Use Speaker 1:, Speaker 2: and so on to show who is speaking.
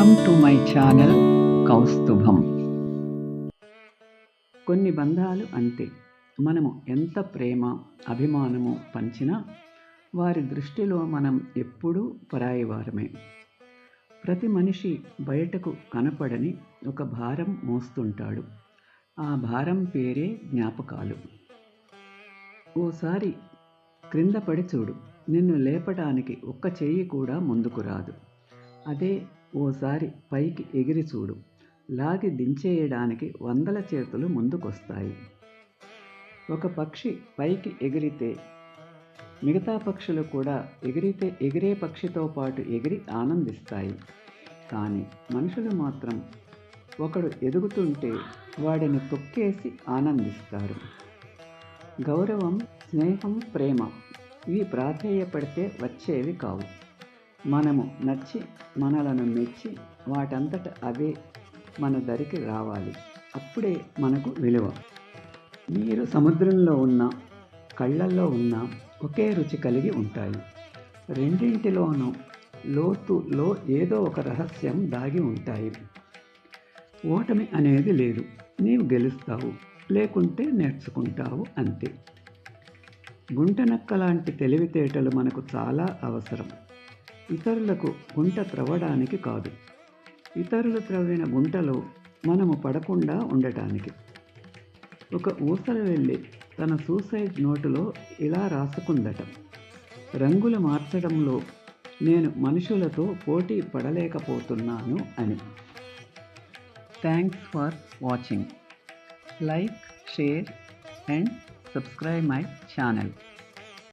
Speaker 1: Welcome to my channel Kaustubham కొన్ని బంధాలు అంతే మనము ఎంత ప్రేమ అభిమానము పంచినా వారి దృష్టిలో మనం ఎప్పుడూ పరాయివారమే. ప్రతి మనిషి బయటకు కనపడని ఒక భారం మోస్తుంటాడు. ఆ భారం పేరే జ్ఞాపకాలు. ఓసారి క్రింద పడి చూడు నిన్ను లేపటానికి ఒక్క చెయ్యి కూడా ముందుకు రాదు. అదే ఓసారి పైకి ఎగిరి చూడు. లాగి దించేయడానికి వందల చేతులు ముందుకొస్తాయి. ఒక పక్షి పైకి ఎగిరితే మిగతా పక్షులు కూడా ఎగిరితే ఎగిరే పక్షితో పాటు ఎగిరి ఆనందిస్తాయి. కానీ మనుషులు మాత్రం ఒకడు ఎదుగుతుంటే వాడిని తొక్కేసి ఆనందిస్తారు. గౌరవం స్నేహం ప్రేమ ఇవి ప్రాధేయపడితే వచ్చేవి కావు. మనము నచ్చి మనలను మెచ్చి వాటంతట అవే మన దరికి రావాలి. అప్పుడే మనకు విలువ. నీరు సముద్రంలో ఉన్న కళ్ళల్లో ఉన్న ఒకే రుచి కలిగి ఉంటాయి. రెండింటిలోనూ లోతులో ఏదో ఒక రహస్యం దాగి ఉంటాయి. ఓటమి అనేది లేదు. నీవు గెలుస్తావు. లేకుంటే నేర్చుకుంటావు అంతే. గుంటనక్క లాంటి తెలివితేటలు మనకు చాలా అవసరం. ఇతరులకు గుంట త్రవ్వడానికి కాదు. ఇతరులు త్రవ్విన గుంటలో మనము పడకుండా ఉండటానికి. ఒక ఊసలు వెళ్ళి తన సూసైడ్ నోటులో ఇలా రాసుకుందట. రంగులు మార్చడంలో నేను మనుషులతో పోటీ పడలేకపోతున్నాను అని. Thanks for watching like share and subscribe my channel